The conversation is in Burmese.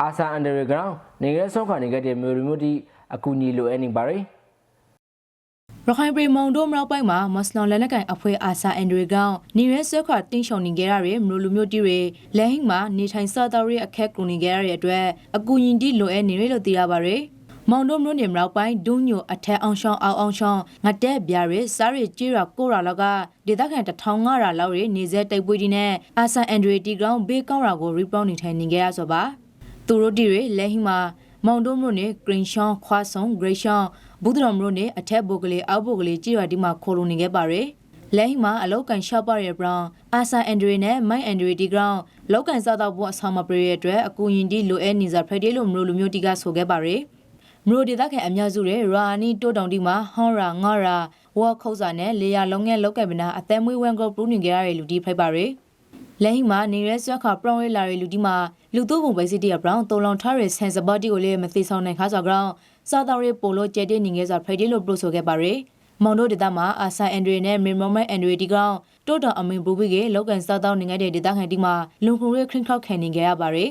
အာဆာအန်ဒရီဂရောင်းနေငယ်ဆောက်ခါနေခဲ့တဲ့မျိုးမျိုးတီအကူအညီလိုအပ်နေပါရယ်ရခိုင်ပြည်မောင်တို့မြောက်ပိုင်းမှာမွတ်စလင်လက်နက်ကိုင်အဖွဲ့အာဆာအန်ဒရီကောင်နေရဲဆွဲခွာတင်းရှောင်နေကြရတဲ့မြို့လူမျိုးတီတွေလက်ဟိမှာနေထိုင်စားသောက်ရေးအခက်ကူနေကြရတဲ့အတွက်အကူအညီတိလိုအပ်နေရလို့သိရပါရယ်မောင်တို့မြို့နယ်မြောက်ပိုင်းဒုညိုအထက်အောင်ရှောင်းအောင်အောင်ရှောင်းငတက်ပြားရဲစားရကြေးရကိုရာလောက်ကဒေသခံ1500လောက်ရဲနေစဲတိုက်ပွဲဒီနဲ့အာဆာအန်ဒရီတီကောင်ဘေးကောင်းရာကိုရီပေါင်းနေထိုင်နေကြရဆိုပါ သူတို့တီတွေလက်ဟိမှာမောင်တို့မြို့နယ်ဂရင်းရှောင်းခွာဆုံဂရိရှောင်းဘူးဒရမ်မြို့နယ်အထက်ဘုတ်ကလေးအောက်ဘုတ်ကလေးကြေးရွာဒီမှာခိုးလုံနေခဲ့ပါရယ်လက်ဟိမှာအလောက်ကန်ရှော့ပါရယ်ဘရောင်းအာဆာအန်ဒရီနဲ့မိုင်းအန်ဒရီဒီဂရောင်းလောက်ကန်စားတော့ဘုံအဆောင်မပရရဲ့အတွက်အကူရင်ဒီလိုအဲနေစာဖရက်ဒီလိုမျိုးလူမျိုးတီကဆိုခဲ့ပါရယ်မြို့ဒေသခံအများစုရဲ့ရာနီတိုးတောင်တီမှာဟောင်းရာငါရာဝါခုတ်စာနဲ့လေယာလုံးငယ်လောက်ကပ်ပနာအသက်မွေးဝမ်ကောပရူနေကြရတဲ့လူတီဖိုက်ပါရယ် လက်ဟိမှာနေရဲဆွက်ခါပရောင်းဝဲလာတဲ့လူဒီမှာလူသူ့ဘုံပဲစီတီရဘရောင်းတုံလောင်ထားတဲ့ဆန်စပတ်တီကိုလည်းမသိဆောင်နိုင်ခါဆိုကြောင်းစာတော်ရေးပိုလိုကျဲတဲ့နေငယ်စွာဖရိုက်ဒီလိုပရိုဆိုခဲ့ပါရယ်မောင်တို့ဒေသမှာအာဆန်အန်ဒရီနဲ့မင်မောမန်အန်ဒရီဒီကောင်တိုးတော်အမင်ဘူဘီကလောက်ကန်စားတောင်းနေခဲ့တဲ့ဒေသခံတီမှာလုံခုရဲခရင်ခောက်ခံနေကြရပါရယ်